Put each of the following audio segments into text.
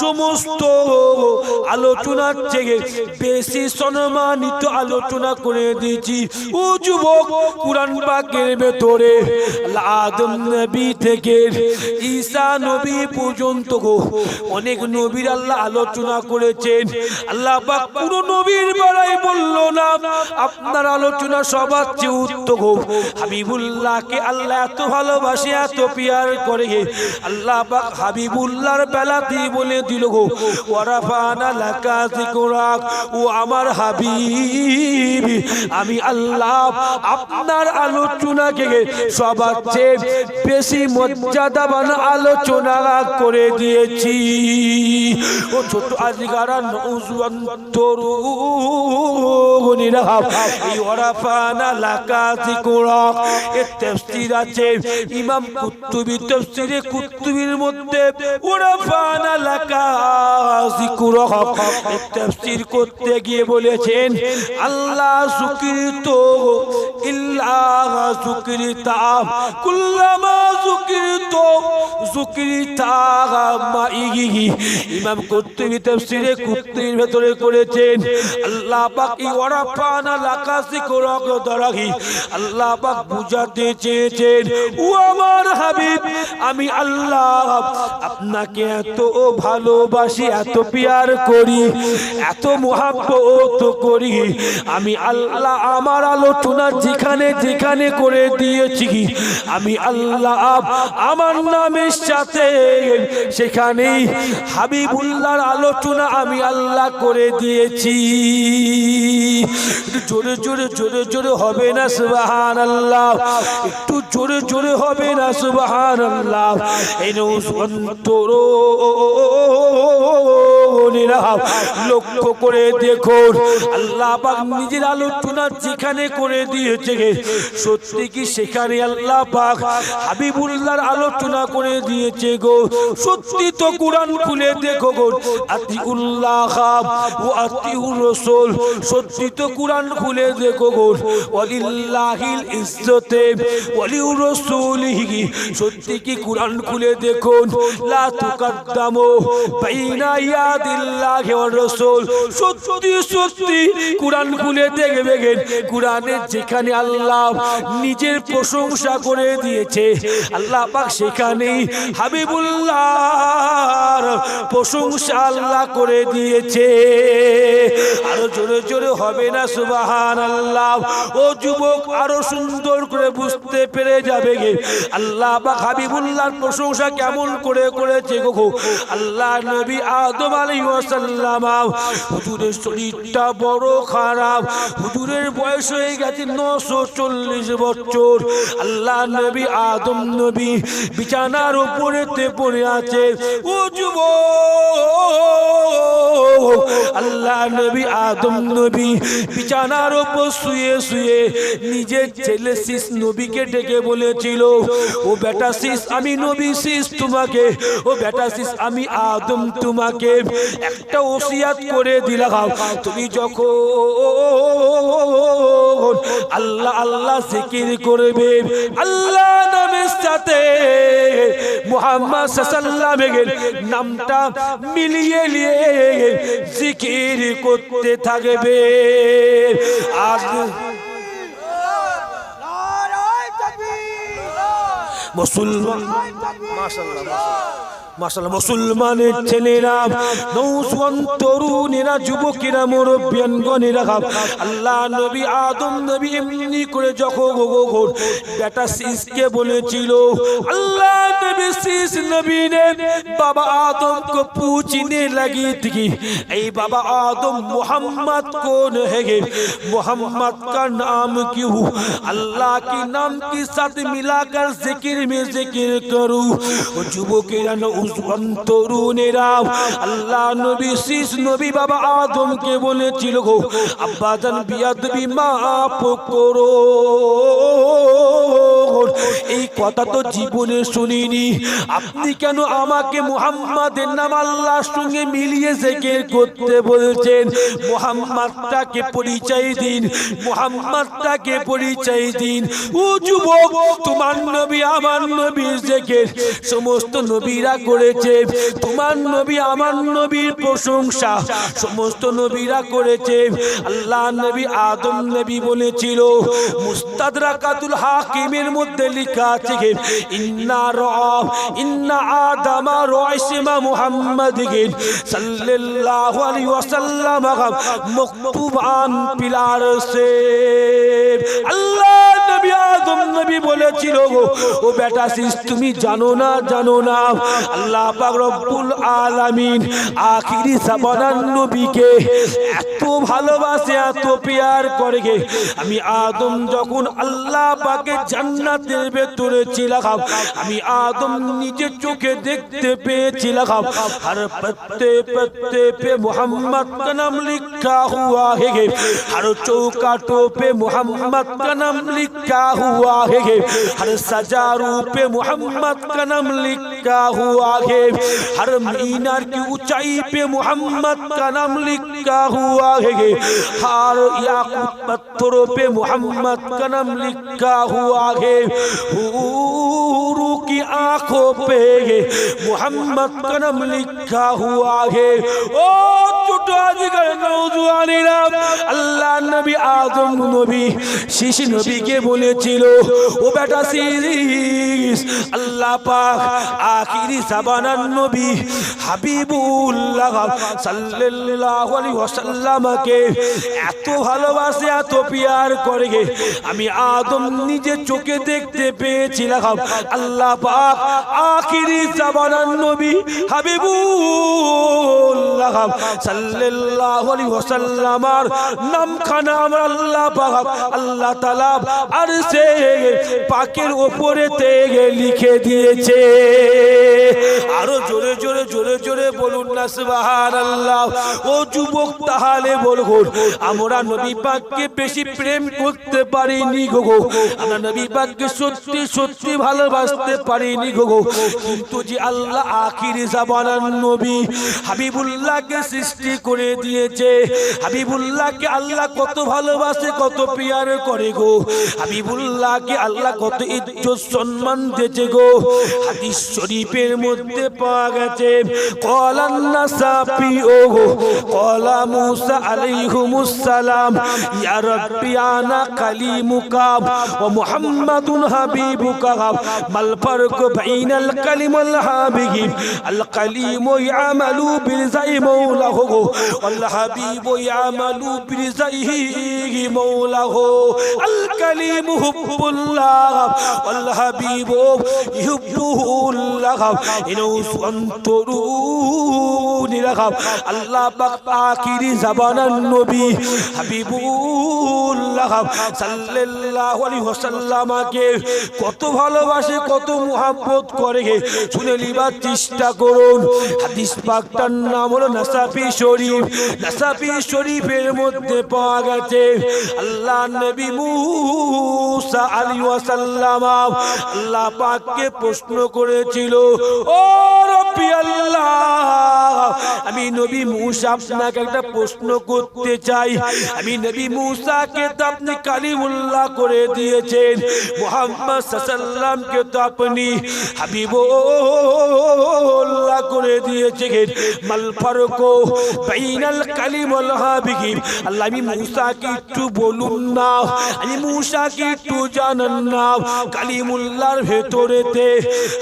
সমস্ত আলোচনার থেকে বেশি সম্মানিত আলোচনা করে দিয়েছি। ও যুবক, কোরআন পাকের ভেতরে আদম নবী থেকে ঈসা নবী পর্যন্ত গো, অনেক নবীর আল্লাহ আলোচনা করেছেন। আল্লাহ পাক পুরো নবীর বেলায় বলল, না, আপনার আলোচনা সবার চেয়ে উত্তম হাবিবুল্লাহকে আল্লাহ এত ভালোবাসে, এত পিয়ার করে। আল্লাহ পাক হাবিবুল্লাহর বেলাতেই বলে দিল গো ও আমার হাবিব, আমি আল্লাহ আপনার আলোচনাকে সবার চেয়ে বেশি মর্যাদাবান আলোচনা করে দিয়েছি। ও ছোট আজিগারা নৌজওয়ান ইমাম কুতুবী তাফসীরে কুতুবীর মধ্যে ওরাফানা লাকা যিকরাক তাফসীর করতে গিয়ে বলেছেন, আল্লাহ সুকৃত ইল্লাহ সুকৃতা কুল্লামা সুকৃত সুকৃতা মাইহি। ইমাম কুতুবীর ভেতরে করেছেন, আল্লাহ পাক ই আল্লাহ পাক বুঝাতে চেয়েছেন, ও আমার হাবিব, আমি আল্লাহ আপনাকে এত ভালোবাসি, এত পিয়ার করি, এত মহাব্বত করি। আমি আল্লাহ আমার আলোচনা যেখানে যেখানে করে দিয়েছি। আমি আল্লাহ আমার নামের সাথে সেখানেই হাবিবুল্লাহর আলোচনা আমি আল্লাহ করে দিয়েছি। জোরে জোরে জোরে জোরে হবে না সুবাহান আল্লাহ একটু জোরে জোরে হবে না সুবাহান আল্লাহ এই অন্তর লক্ষ্য করে দেখুন আল্লাহ পাক নিজের আলোচনা যেখানে করে দিয়েছে সত্যি কি সেখানে আল্লাহ পাক হাবিবুল্লাহর আলোচনা করে দিয়েছে গো সত্যি তো কোরআন খুলে দেখো গো আতিউল্লাহ ও আতিউর রসুল সত্যি তো কোরআন খুলে দেখো গো ওয়ালিল্লাহিল ইজ্জতে ওয়ালিউর রাসূলিহি সত্যি কি কোরআন খুলে দেখুন লা তুকাদ্দামু বাইনা ইয়াদিল্লাহি ওয়ার রাসূল। সত্যি সত্যি, কোরআন খুলে দেখবেন, কোরআনে যেখানে আল্লাহ নিজের প্রশংসা করে দিয়েছে, আল্লাহ পাক সেখানেই হাবিবুল্লাহর প্রশংসা আল্লাহ করে দিয়েছে। আরও জোরে জোরে হবে না সুবাহান আল্লাহ ও যুবক, আরও সুন্দর করে বুঝতে পেরে যাবে গে। আল্লাহ বা হাবিবুল্লাহর প্রশংসা কেমন করে করেছে গো। আল্লাহ নবী আদম আলাইহিস সালাম হুজুরের শরীরটা বড় খারাপ। হুজুরের বয়স হয়ে গেছে নশো চল্লিশ বছর। আল্লাহ নবী আদম নবী বিছানার উপরেতে পড়ে আছে। ও যুবক আল্লাহ নবী আদম নবী বিছানার উপর শুয়ে শুয়ে নিজের ছেলে শিস নবীকে ডেকে বলেছিল, ও বেটা শিস, আমি নবী শিস তোমাকে, ও বেটা শিস আমি আদম তোমাকে একটা ওসিয়াত করে দিলাম। তুমি যখন আল্লাহ আল্লাহ জিকির করবে, আল্লাহ নামের সাথে মুহাম্মদ সাল্লামের নামটা মিলিয়ে নিয়ে জিকির করতে থাকবে। আর মুসলমান মাসাল মুসলমানের ছেলেরা নৌসওয়ান তরুণেরা যুবকেরা মুরব্বিয়ানগণেরা আল্লাহ নবী আদম নবী এমনি করে যখন গোগোর বেটা শিসকে বলেছিল আল্লাহ নবী শিস নবী ने बाबा आदम को पूछने लगी थी ऐ बाबा आदम मोहम्मद कौन है मोहम्मद का नाम क्यों अल्लाह की नाम के साथ मिलाकर जिक्र में जिक्र करूं वो যুবকেরা নৌজওয়ান তরুণেরা, আল্লাহ বলেছিল গো এই কথা তো জীবনে শুনিনি। আপনি কেন আমাকে মুহাম্মাদের নাম আল্লাহর সঙ্গে মিলিয়ে জেকের করতে বলছেন? মুহাম্মাদটাকে পরিচয় দিন, মুহাম্মাদটাকে পরিচয় দিন। ও যুবক, তোমার নবী, আমার জেকের। সমস্ত নবীরা করেছে। তোমার নবী, আমার নবীর প্রশংসা। সমস্ত নবীরা করেছে। আল্লাহ নবী আদম নবী বলেছিল মুস্তাদরাকাতুল হাকিমের মধ্যে লেখা আছে ইন্না রব ইন্না আদামা রাইসিমা মুহাম্মাদিকে সাল্লাল্লাহু আলাইহি ওয়াসাল্লাম আল্লাহ আদম নবী বলেছিল গো ও বেটা শিস তুমি জানো না জানো না আল্লাহ পাক রব্বুল আলামিন আখিরি জামানার নবীকে এত ভালোবাসে এত পেয়ার করে গে আমি আদম যখন আল্লাহ পাকে জান্নাতের ভেতরে ছিলাম আমি আদম নিজে চোখে দেখতে পেয়েছিলাম আর পত্তে পত্তে पे मोहम्मद का नाम लिखा हुआ है हर चौकाटों पे मोहम्मद का नाम लिखा हुआ है हर सजारों पे मोहम्मद का नाम लिखा हुआ है हर मीनार की ऊंचाई पे मोहम्मद का नाम लिखा हुआ है हर याकूत पत्थरों पे मोहम्मद का नाम लिखा हुआ है हूरू की आंखों पे मोहम्मद का नाम लिखा हुआ है ও ছোট আজকাল নৌজওয়ানেরা আল্লাহ নবী আদম নবী শিশু নবীকে বলেছিল ও বেটা সিরিস, আল্লাহ পাক আখিরি জামানার নবী হাবিবুল্লাহ সাল্লাল্লাহু আলাইহি ওয়াসাল্লামকে এত ভালোবাসে, এত পিয়ার করে। গে আমি আদম নিজে চোখে দেখতে পেয়েছিলাম। আল্লাহ পাক আখিরি জামানার নবী হাবিবুল্লাহ সাল্লাল্লাহু আলাইহি ওয়াসাল্লামার নামখানা আমার আল্লাহ পাক। আল্লাহ তাআলা আরশে পাকের উপরে তে লিখে দিয়েছে। আরও জোরে জোরে জোরে জোরে বলুন না, সুবহানাল্লাহ। ও যুবক, তাহলে বলুন আমরা নবী পাককে বেশি প্রেম করতে পারিনি গো আমরা নবী পাককে সত্যি সত্যি ভালোবাসতে পারিনি গো কিন্তু যে আল্লাহ আখিরি জামানার নবী হাবিবুল্লাহকে সৃষ্টি করে দিয়েছে, হাবিবুল্লাহকে আল্লাহ কত ভালোবাসে, কত পিয়ার করে গো। হাবিবুল্লাহকে আল্লাহ কত ইজ্জত সম্মান দিয়েছে গো। হাদিস শরীফের মধ্যে পাওয়া গেছে কলান নাসাফি ও কলা মুসা আলাইহিমুস সালাম, ইয়া রাব্বি আনা কালিমুকা ওয়া মুহাম্মাদুন হাবিবুকা, মাল ফারকু বাইনাল কালিম ওয়াল হাবিব, আল কালিম ইয়ামালু বিরজাই মৌলাহু ওয়াল হাবিব ইয়ামালু বিরজাইহি মৌলাহু আল কালিম রাখাব। আল্লাহ পাক নবী হাবিবুল্লাহ, সাল্লাল্লাহু আলাইহি ওয়াসাল্লামকে কত ভালোবাসে, কত মুহাব্বত করে শুনে লিবার চেষ্টা করুন। হাদিস পাকটার নাম হলো নাসাফি শরীফ। নাসাফি শরীফের মধ্যে পাওয়া গেছে, আল্লাহ নবী আলাইহি ওয়াসাল্লাম আল্লাহ পাককে প্রশ্ন করেছিল, ও রব্বি আল্লাহ, আমি নবী মুসা আপনাকে একটা প্রশ্ন করতে চাই। আমি নবী মুসাকে তো আপনি কালিমুল্লাহ করে দিয়েছেন, মোহাম্মদ সাল্লামকে তো আপনি হাবিবুল্লাহ করে দিয়েছেন। মাল ফারকো বাইনাল কালিম ওয়াল হাবিব, আল্লাহ আমি মুসাকে একটু বলুন না, আমি মুসাকে একটু জানান না কালিমুল্লাহর ভেতরেতে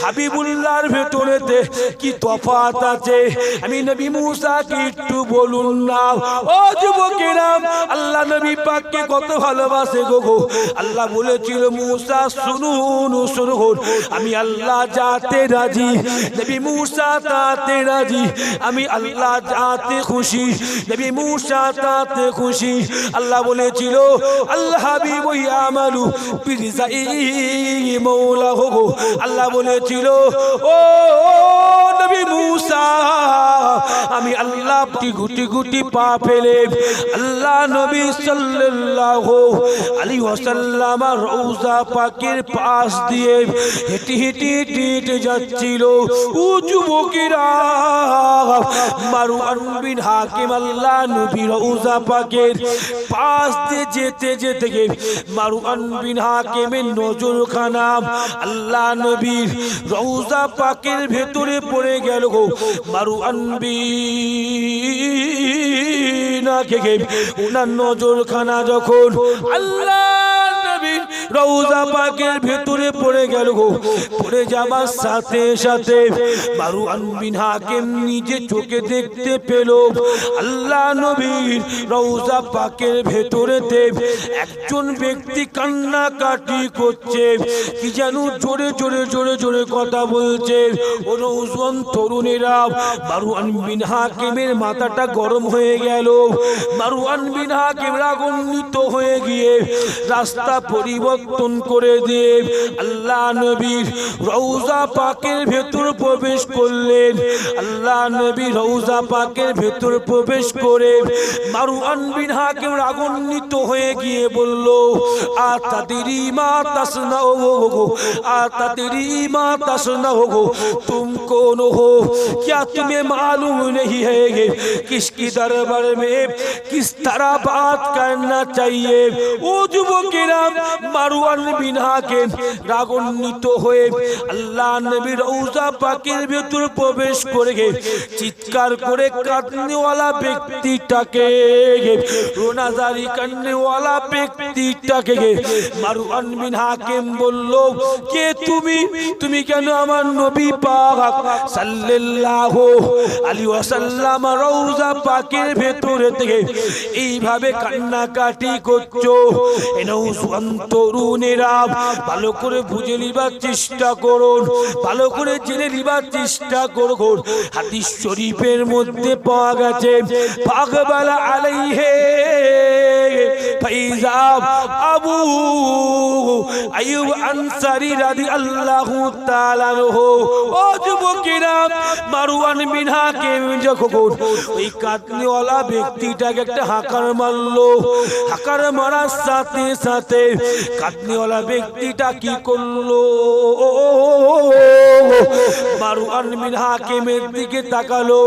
হাবিবুল্লাহর ভেতরেতে কি তফাত আছে? আমি নবী মুসাকে একটু বলুন না। ও যুবকেরা, আল্লাহ নবী পাককে কত ভালোবাসে গো গো। আল্লাহ বলেছিল, মুসা, শুনুন শুনুন। আমি আল্লাহ যাতে রাজি, নবী মুসা তাতে রাজি। আমি আল্লাহ যাতে খুশি, নবী মুসা তাতে খুশি। আল্লাহ বলেছিল আল্লাহ হাবিব ইয়ামালু বিরিজাই মৌলা হো আল্লাহ বলেছিল, ও নবী মুসা, আমি আল্লাহ গুটি গুটি পা ফেলে আল্লাহ নবী আলাইহি ওয়াসাল্লাম রওজা পাকের পাশ দিয়ে হেঁটে হেঁটে হেঁটে যাচ্ছিল। ও হাকিম আল্লাহ নবী রওজা পাকের পাশ দিয়ে যেতে যেতে মারুয়ান বিন হাকিমের নজরখানা। আল্লাহ নবীর রওজা পাকের ভেতরে পড়ে গেল গো। আনবি না কে ওনার নজরখানা যখন আল্লাহ রওজা পাকের ভেতরে পড়ে গেল গো। পড়ে যাবার সাথে সাথে মারুয়ান বিন হাকিম নিজে চোখে দেখতে পেল আল্লাহ নবীর রওজা পাকের ভেতরেতে একজন ব্যক্তি কান্না কাটি করছে, কি যেন জোরে জোরে জোরে জোরে কথা বলছে। ও নৌজন তরুণেরা মারুয়ান বিন হাকিমের মাথাটা গরম হয়ে গেল। মারুয়ান বিন হাকিম রাগান্বিত হয়ে গিয়ে রাস্তা পরিবর্তন করে দিয়ে আল্লাহ নবীর রৌজা পাকের ভেতর প্রবেশ করলেন আল্লাহ নবী রৌজা পাকের ভেতর প্রবেশ করে মারুয়ান বিন হাকিম রাগান্বিত হয়ে গিয়ে বলল আতা তেরি মা তাসনা हो आता तेरी माँ तसना हो तुम कौन हो क्या तुम्हें मालूम नहीं है ये किसकी दरबार में किस तरह बात करना चाहिए ও যুবকেরা মারুয়ান বিন হাকিম রাগান্বিত হয়ে আল্লাহ নবীর রওজা পাকের ভেতর প্রবেশ করে চিৎকার করে কাঁদনেওয়ালা ব্যক্তিটাকে রোনাজারি কান্নেওয়ালা ব্যক্তিটাকে গে মারুয়ান বিন হাকিম বলল, কে তুমি? তুমি কেন আমার নবী পাক? সাল্লাল্লাহু আলাইহি ওয়াসাল্লাম রওজা পাকের ভেতরে থেকে, এইভাবে কান্নাকাটি করছ? এনেও তরুণেরা ভালো করে বুঝে নিবার চেষ্টা করুন। ভালো করে জেনে নিবার চেষ্টা করুন। হাদিস শরীফের মধ্যে পাওয়া গেছে পাকবালা আলাইহে ফাইজাব আবু আইয়ুব আনসারী রাদিয়াল্লাহু তাআলা আনহু। ও যুবকেরা, মারওয়ান যখন ওই ব্যক্তিটাকে একটা হাকার মারলো। হাকার মারার সাথে সাথে ব্যক্তিটা কি করল? হাকিমের দিকে তাকালো।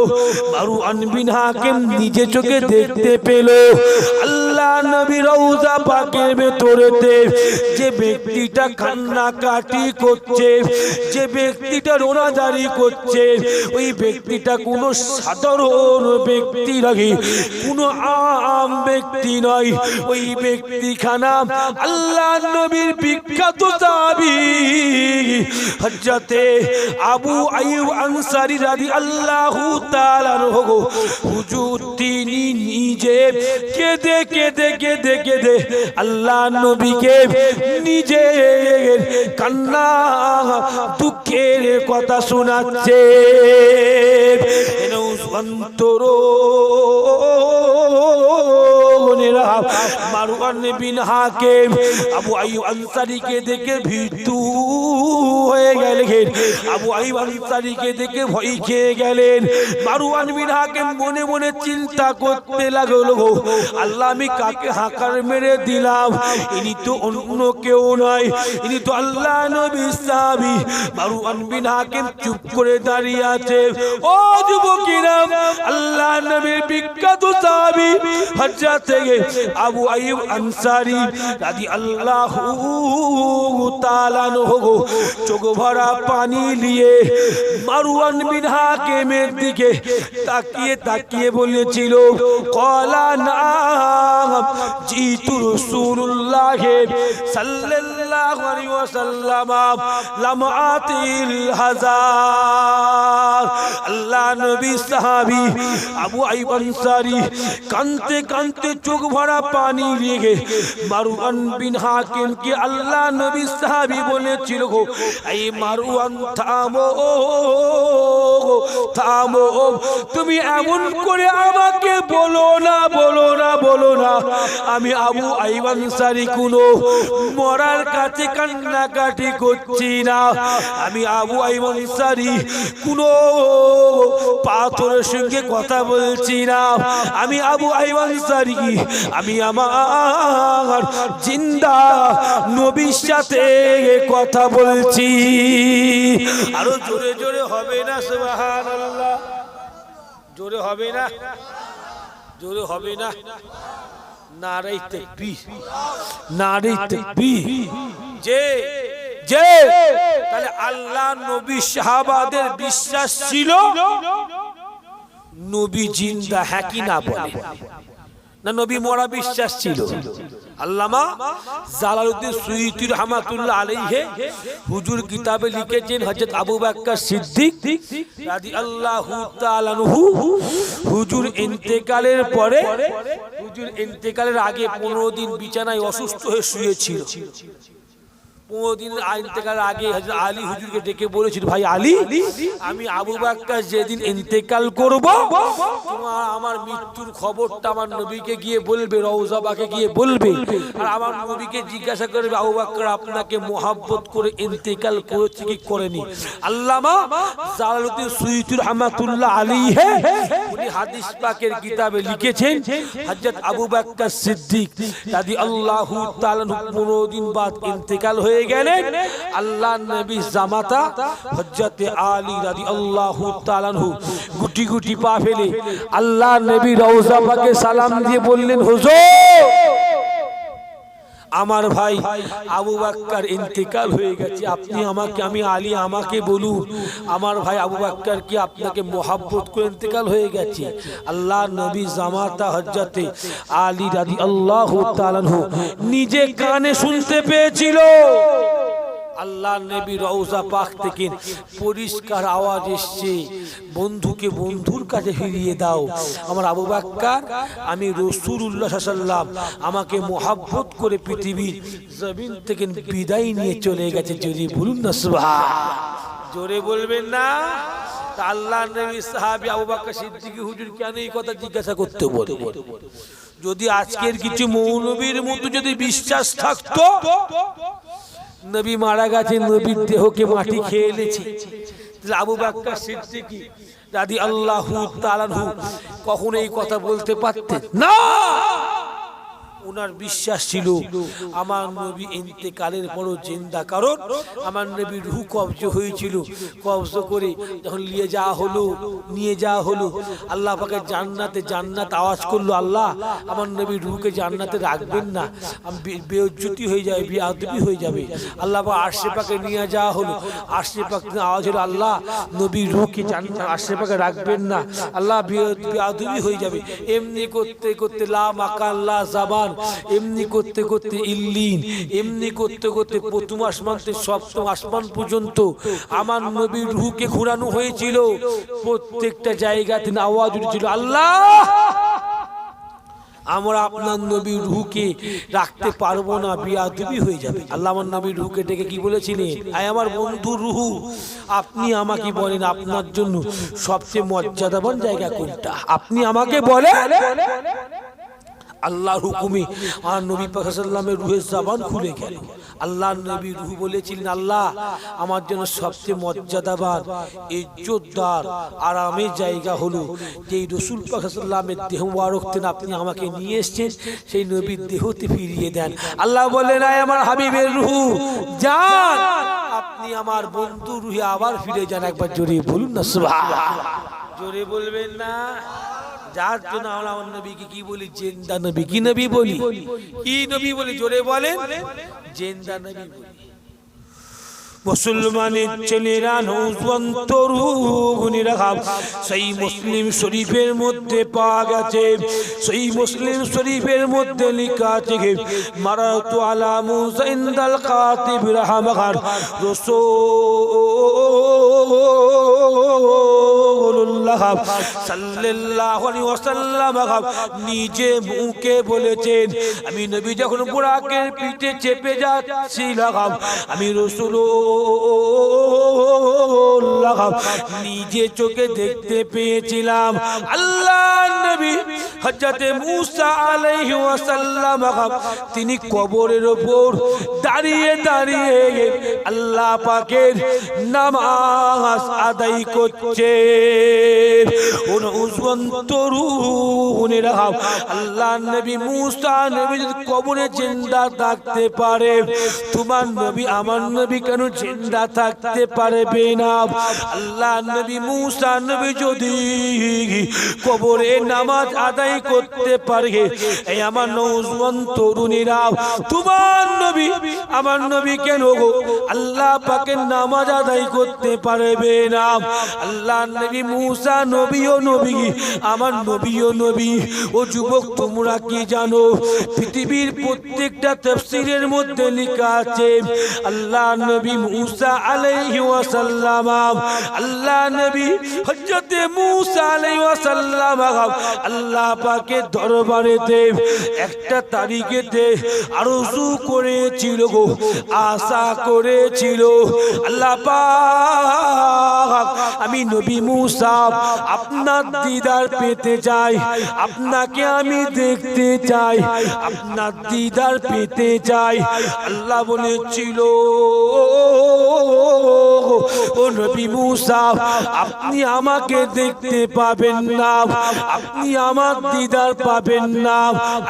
মারুয়ান বিন হাকিম নিজে চোখে দেখতে পেল। আল্লাহ নবী রওজা পাকের ভেতরেতে যে ব্যক্তিটা কান্না কাটি করছে, যে ব্যক্তিটা রোনাদারি করছে, ওই ব্যক্তিটা কোনো সাধারণ ব্যক্তি নাকি কোনো আম ব্যক্তি নয়। ওই ব্যক্তি খানা আল্লাহ নবীর হজরতে আবু আইয়ুব আনসারী রাদি আল্লাহু হুজুর তিনি নিজে কেঁদে কেঁদে কেঁদে কেঁদে আল্লাহ নবীকে নিজে কান্না, দুঃখের কথা শোনাচ্ছে। অন্তর মারুয়ান বিন হাকিম। আবু আইয়ুব আনসারীকে দেখে ভীতু হয়ে গেলেন। আবু আইয়ুব আনসারীকে দেখে ভয় খেয়ে গেলেন। মারুয়ান বিন হাকিম মনে মনে চিন্তা করতে লাগল, আল্লাহ, আমি কাকে হাকার মেরে দিলাম? ইনি তো অন্য কেউ নয়, ইনি তো আল্লাহ নবী সাহাবী। মারুয়ান বিন হাকিম চুপ করে দাঁড়িয়ে আছে। ও যুবকেরা আল্লাহ বিখ্যাত সাহাবী হযরত থেকে আবু আইয়ুব আনসারী রাদিয়াল্লাহু তাআলা নহু চোখ ভরা পানি নিয়ে মারওয়ান বিন হাকিমের দিকে তাকিয়ে তাকিয়ে বলেছিল, কলা নাম, জিতু রাসূলুল্লাহ সাল্লাল্লাহু আলাইহি ওয়াসাল্লাম লামাতিল হাজার। আল্লাহ নবী সাহাবী আবু আইব আনসারী কানতে কানতে চোখ ভরা পানি লেগে মারুয়ান বিন হাকিম কে আল্লাহ নবী সাহাবী বলেছিল গো, এই মারুয়ান থামো থামো, তুমি এমন করে আমাকে বলো না বলো না বলো না। আমি আবু আইবান সারি কোনো মরার কাছে কান্নাকাটি করছি না। আমি আবু আইবান সারি কোনো পাথরের সঙ্গে কথা বলছি না, আমি আবু আইবান সারি আমি আমার জিন্দা নবীর সাথে কথা বলছি। আরও জোরে জোরে হবে না, সুবহানাল্লাহ। জোরে হবে না, জোরে হবে না। নারাই তাকবীর নারাই তাকবীর। যে যে, তাহলে আল্লাহ নবী সাহাবাদের বিশ্বাস ছিল নবী জিন্দা হ্যাঁ না বলে? না, নবী মরা বিশ্বাস ছিল। আল্লামা জালালউদ্দিন হুজুর কিতাবে লিখেছেন, হযরত আবু বকর সিদ্দিক রাদিয়াল্লাহু তাআলা আনহু, হুজুর ইন্তেকালের পরে, হুজুর ইন্তেকালের আগে 15 দিন বিছানায় অসুস্থ হয়ে শুয়েছিল। পনেরো দিন আলী ডেকে বলেছিল, ভাই আলী, আমি বাক্কা আমার মৃত্যুর খবরটা আমার নবীকে গিয়ে গিয়ে আপনাকে করে ইন্তেকাল করেছে কি করেনি? আল্লামা উনি হাদিস পাকের কিতাবে লিখেছেন আবু বাক্কার সিদ্দিক 15 দিন বাদ ইন্তেকাল হয়ে গেলেন আল্লাহ নবী জামাতা হযরতে আলী রাজি তাআলা আনহু গুটি গুটি পা ফেলে আল্লাহ নবী রওজা পাকে সালাম দিয়ে বললেন, হুজুর! আমার ভাই আবু বাক্কার ইন্তেকাল হয়ে গেছে। আপনি আমাকে, আমি আলী আমাকে বলুন, আমার ভাই আবু বাক্কার কি আপনাকে মোহাব্বত করে ইন্তেকাল হয়ে গেছে? আল্লাহ নবী জামাতা হজ্জাতে আলী রাজি আল্লাহ নিজে কানে শুনতে পেয়েছিল। আল্লাহ নবী রওজা পাক থেকে পরিষ্কার আওয়াজ এসছে। বন্ধুকে বন্ধুর কাছে ফিরিয়ে দাও। আমার আবু বাক্কার, আমি রসুল্লাহ সাল্লাম আমাকে মোহাব্বত করে পৃথিবীর জমিন থেকে বিদায় নিয়ে চলে গেছে। যদি বলুন না সুবহান জোরে বলবেন না? আল্লাহ নবী সাহাবি আবু বকর সিদ্দিকী হুজুর কেন এই কথা জিজ্ঞাসা করতে বলে যদি আজকের কিছু মৌলবীর মতো যদি বিশ্বাস থাকতো নবী মারা গেছে নবীর দেহকে মাটি খেয়ে এনেছে। আবু বাক্কা সিদ্দিকী দাদি আল্লাহু তালানহু কখনো এই কথা বলতে পারতেন না! ওনার বিশ্বাস ছিল, আমার নবী ইন্তেকালের পরও জিন্দা। কারণ আমার নবী রুহ কবজ হয়েছিল। কবজ করে যখন নিয়ে যাওয়া হলো, নিয়ে যাওয়া হলো, আল্লাহ পাকে জান্নাতে জান্নাত আওয়াজ করল, আল্লাহ, আমার নবী রুহকে জান্নাতে রাখবেন না। আমি বে- বেজ্জতি হয়ে যাবে বেআদবি হয়ে যাবে। আল্লাহ পাক আশে পাকে নিয়ে যাওয়া হলো। আশে পাকে আওয়াজ হলো, আল্লাহ নবী রুহকে জান্নাত আশে পাকে রাখবেন না। আল্লাহ বে- বেআদবি হয়ে যাবে। এমনি করতে করতে লা মাকান লা জাবান এমনি করতে করতে ইল্লিন, এমনি করতে করতে প্রথম আসমান থেকে সপ্তম আসমান পর্যন্ত আমার নবীর রুহকে ঘোরানো হয়েছিল। প্রত্যেকটা জায়গাতে আওয়াজ উঠেছিল, আল্লাহ, আমরা আপনার নবীর রুহকে রাখতে পারব না, বিয়াদবি হয়ে যাবে। আল্লাহ আমার নবীর রুহকে ডেকে কি বলেছিলেন, আয় আমার বন্ধু রুহু, আপনি আমাকে বলেন আপনার জন্য সবচেয়ে মর্যাদাবান জায়গা কোনটা? আপনি আমাকে বলেন আল্লাহর হুকুমে আর নবী পাকামের রুহের জবান খুলে গেল। আল্লাহ নবী রুহ বলেছিলেন আল্লাহ আমার জন্য সবচেয়ে মর্যাদাবান ইজ্জতদার আরামের জায়গা হলো যে রসুল পাকামের দেহ মুবারকতেন আপনি আমাকে নিয়ে এসছেন সেই নবীর দেহতে ফিরিয়ে দেন। আল্লাহ বললেন আয় আমার হাবিবের রুহু যান। আপনি আমার বন্ধু রুহে আবার ফিরে যান একবার জোরে বলুন না সুবহান জোরে বলবেন না। যার জন্য আমরা আমার নবীকে কি বলি? জেন্দা নবী। কি নবী বলি? কি নবী বলি? জোরে বলেন। জেন্দা নবী বলি। মুসলমানের ছেলেরা নৌজওয়ান তরুণীরা সেই মুসলিম শরীফের মধ্যে পাওয়া গেছে। সেই মুসলিম শরীফের মধ্যে লেখা আছে মারাতু আলা মুসা ইনদাল কাতিব রাহমাগার রাসূলুল্লাহ সাল্লাল্লাহু আলাইহি ওয়াসাল্লাম নিজে মুখে বলেছেন, আমি নবী যখন বুরাকের পিঠে চেপে যাচ্ছিলাম আমি রসুল্লাহ নিজে চোখে দেখতে পেয়েছিলাম। আল্লাহ তিনি কবরের ওপর দাঁড়িয়ে দাঁড়িয়ে আল্লাহ পাকের নামাজ আদায় করছে আল্লাহ নবী মুসা নবী কবরে জিন্দা থাকতে পারে। তোমার নবী, আমার নবী কেন জিন্দা থাকতে পারবে না। আল্লাহ নবী মুসা নবী যদি কবরে নামাজ আদায় করতে পারে এই আমার নৌজওয়ান তরুণীরা, তোমার নবী, আমার নবী কেন গো? আল্লাহ পাকের নামাজ আদায় করতে পারবে না। আল্লাহ নবী মুসা নবী ও নবী, আমার নবী ও নবী। ও যুবক, তোমরা কি জানো? পৃথিবীর প্রত্যেকটা তফসিরের মধ্যে লেখা আছে, আল্লাহ নবী মুসা আলাইহি ওয়াসাল্লাম। আল্লাহ নবী হযরতে মুসা আলাইহি ওয়াসাল্লাম। আল্লাহ পাকের দরবারেতে একটা তারিখেতে আরজু করেছিল গো, আশা করেছিল। আল্লাহ পাক, আমি নবী মুসা আপনার দিদার পেতে চাই, আপনাকে আমি দেখতে চাই, আপনার দিদার পেতে চাই। আল্লাহ বলেছিল oh, oh, oh. আপনি আমাকে দেখতে পাবেন না, আপনি আমার দিদার পাবেন না।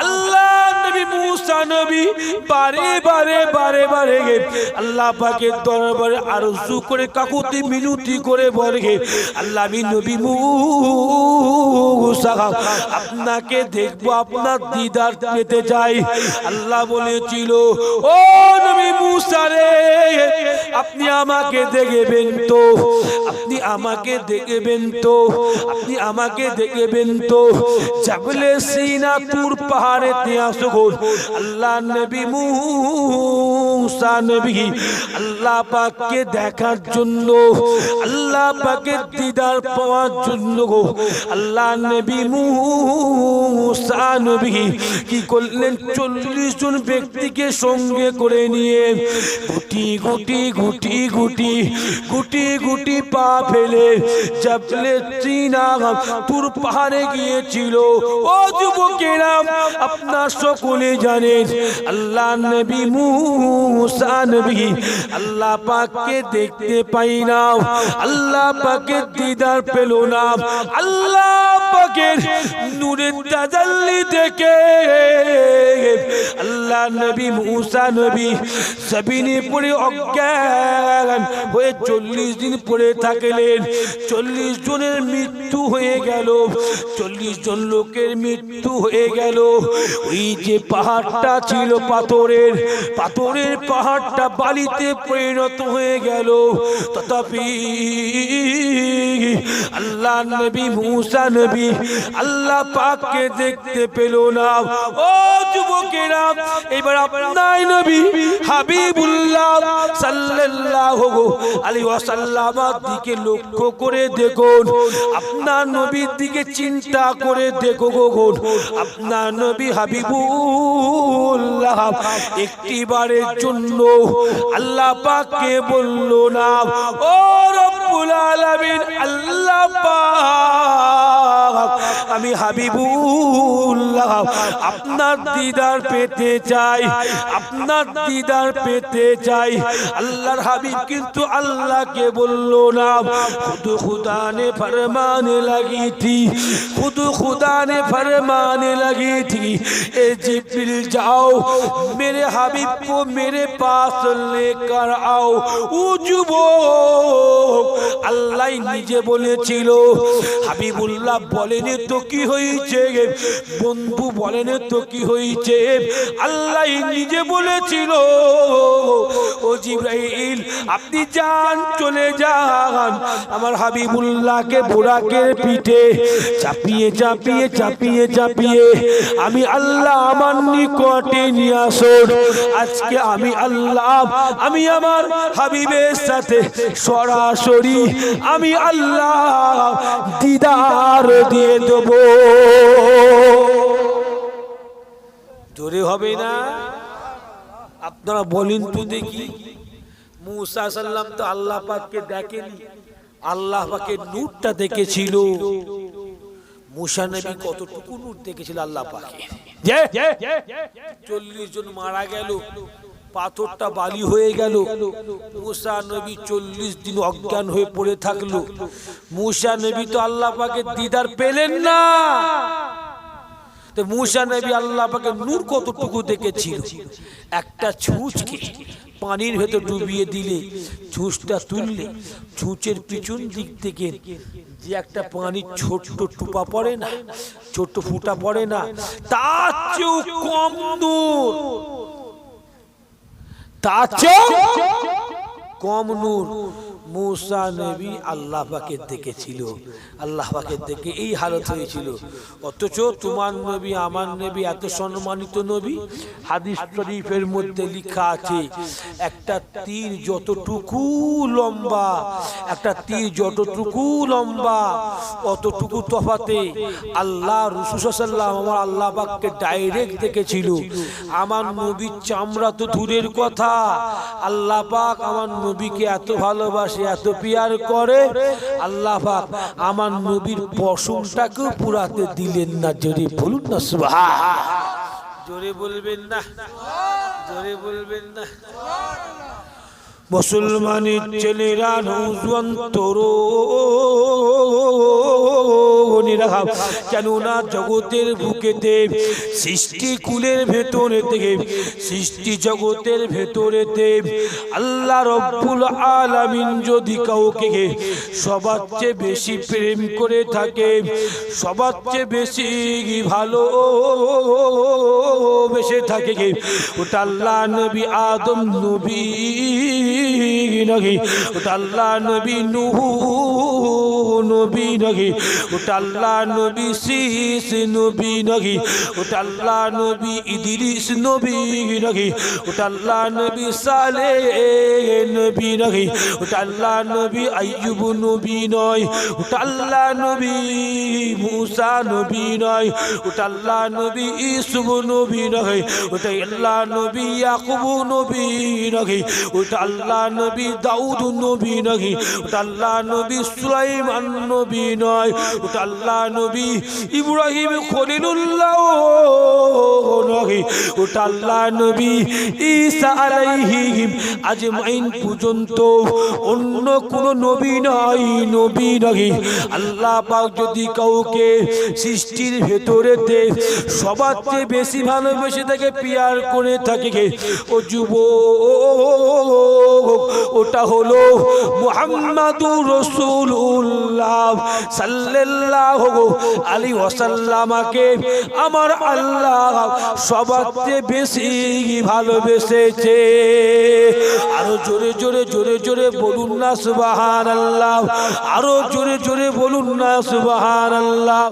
আল্লাহ নবী মুসা নবী, বারে বারে বারে বারে গে, আল্লাহ পাকের দরবারে করে কাকুতি করে আল্লাহ আমি নবী মুসা, আপনাকে দেখব, আপনার দিদার পেতে চাই আল্লাহ বলেছিল, ও নবী মুসা রে, আপনি আমাকে দেখবেন তো। আপনি আমাকে দেখবেন তো। আপনি আমাকে দেখবেন তো। জাবলে সিনা তুর পাহাড়ে আসো গো। আল্লাহ নবী মুসা নবী আল্লাহ পাককে দেখার জন্য, আল্লাহ পাকের দিদার পাওয়ার জন্য গো। আল্লাহ নবী মুসা নবী কি করলেন? চল্লিশ জন ব্যক্তিকে সঙ্গে করে নিয়ে গুটি গুটি গুটি গুটি গুটি গুটি পা ফেলে চাপলে চীনা তুর পাহাড়ে গিয়েছিল। ও যুবকেরা, আপনার সকলে জানেন, আল্লাহ নবী মুসা নবী আল্লাহ পাককে দেখতে পাই না আল্লাহ পাকের দিদার পেল না। আল্লাহ পাকের নূরের তাজাল্লি দেখে, আল্লাহ নবী মুসা নবী সবিনে পড়ে অজ্ঞান হয়ে চল্লিশ দিন পড়ে থাকলেন। চল্লিশ জনের মৃত্যু হয়ে গেল। চল্লিশ জন লোকের মৃত্যু হয়ে গেল। ওই যে পাহাড়টা ছিল পাথরের পাথরের পাহাড়টা বালিতে পরিণত হয়ে গেল। তথাপি আল্লাহ নবী, মুসা নবী আল্লাহ পাককে দেখতে পেল না। ও যুবকেরা, এবার আপনার নবী হাবিবুল্লাহ সাল্লাল্লাহু আলাইহি ওয়াসাল্লামের দিকে লক্ষ্য করে দেখুন। আপনার নবীর দিকে চিন্তা করে দেখো গো আপনার নবী হাবিবুল্লাহ একটিবারের জন্য আল্লাহ পাককে বলল না, ও রব্বুল আলামিন, আল্লাহ পাক, আমি হাবিবুল্লাহ, আপনার দিদার পেতে চাই, আপনার দিদার পেতে চাই। আল্লাহর হাবিব কিন্তু আল্লাহকে বলল না, খুদ খুদা নে ফরমানে খুদ খুদা নে ফরমানে এ জিব্রিল যাও, মেরে হাবিব কো মেরে পাস লেকার আও, ও আল্লাহ নিজে বলেছিল, হাবিবুল্লাহ বলেন তো কি হয়েছে বন্ধু বলেন তো কি হয়েছে আল্লাহ নিজে বলেছিল, ও জিব্রাইল, আপনি যা যান চলে যান। আমার হাবিবুল্লাহকে বুড়াকের পিঠে চাপিয়ে চাপিয়ে চাপিয়ে চাপিয়ে আমি আল্লাহ আমার নিকটে নিয়ে আসুন। আজকে আমি আল্লাহ, আমি আমার হাবিবের সাথে সরাসরি আমি আল্লাহ দিদার দিয়ে দেব। জোরে হবে না? আপনারা বলেন তো দেখি। মুসা সাল্লাম তো আল্লাহ পাককে দেখেনি। আল্লাহ পাকের নূরটা দেখেছিল। মুসা নবী কতটুকু নূর দেখেছিল আল্লাহ পাকে চল্লিশ জন মারা গেল পাথরটা বালি হয়ে গেল। মুসা নবী চল্লিশ দিন অজ্ঞান হয়ে পড়ে থাকল। মুসা নবী তো আল্লাহ পাকে দিদার পেলেন না। তো মুসা নবী আল্লাহ পাকে নূর কতটুকু দেখেছিল? একটা ছুঁচকে পানির ভেতর ডুবিয়ে দিলে, ছুঁচটা তুললে, ছুঁচের পিছন দিক থেকে যে একটা পানির ছোট্ট টুপা পড়ে না, ছোট্ট ফুটা পড়ে না, তার চেয়েও কম দূর তার চেয়েও কম নূর। মুসা নবী আল্লাহ পাকে দেখেছিল আল্লাহ পাকে দেখে এই হালত হয়েছিল। অথচ তোমার নবী, আমার নবী এত সম্মানিত নবী। হাদিস শরীফের মধ্যে লেখা আছে, একটা তীর যতটুকু লম্বা, একটা তীর যতটুকু লম্বা, অতটুকু তফাতে আল্লাহ রসুসাল্লাম আমার আল্লাহ পাককে ডাইরেক্ট দেখেছিল। আমার নবীর চামড়া তো দূরের কথা। আল্লাহ পাক আমার নবীকে এত ভালোবাসে। এত পিয়ার করে। আল্লাহ আমার নবীর পশমটাকেও পুরাতে দিলেন না। জোরে বলুন না সুভা জোরে বলবেন না। জোরে বলবেন না। মুসলমানের ছেলেরা নৌজওয়ান তরুণীরা কেননা জগতের বুকেতে সৃষ্টি কুলের ভেতরে থেকে সৃষ্টি জগতের ভেতরেতে আল্লাহ রব্বুল আলামিন যদি কাউকে সবার চেয়ে বেশি প্রেম করে থাকে, সবার চেয়ে বেশি ভালো বেশে থাকে ওটা আল্লাহ নবী আদম নবী নবী ওটা নবী নুহু, নবী নবী ওটা আল্লাহ নবী শীষ, নবী নবী ওটা আল্লাহ নবী ইদ্রিস, নবী নবী ওটা আল্লাহ নবী সালে, নবী নবী ওটা আল্লাহ নবী আইয়ুব, নবী নয় ওটা নবী মুসা, নবী নয় ওটা আল্লাহ নবী ইসুব নবী নয় ওটা নবী ইয়াকুব, নবী নয় ওটা নবী দাউদ নবী নয় ওটা আল্লাহ নবী সুলাইমান নবী নয়, ওটা আল্লাহ নবী ইব্রাহিম খলিলুল্লাহ নয় ওটা আল্লাহ নবী ঈসা আলাইহিম আজমাইন পর্যন্ত অন্য কোন নবী নাই, নবী নয় আল্লাহ পাক যদি কাউকে সৃষ্টির ভেতরেতে সবার চেয়ে বেশি ভালোবেসে থাকে পিয়ার করে থাকে ও যুব ওটা হলো মুহাম্মাদুর রাসূলুল্লাহ সাল্লাল্লাহু আলাইহি ওয়াসাল্লামাকে আমার আল্লাহ সবার চেয়ে বেশি ভালোবেসেছে। আরও জোরে জোরে জোরে জোরে বলুন না সুবহানাল্লাহ, আরও জোরে জোরে বলুন না সুবহানাল্লাহ।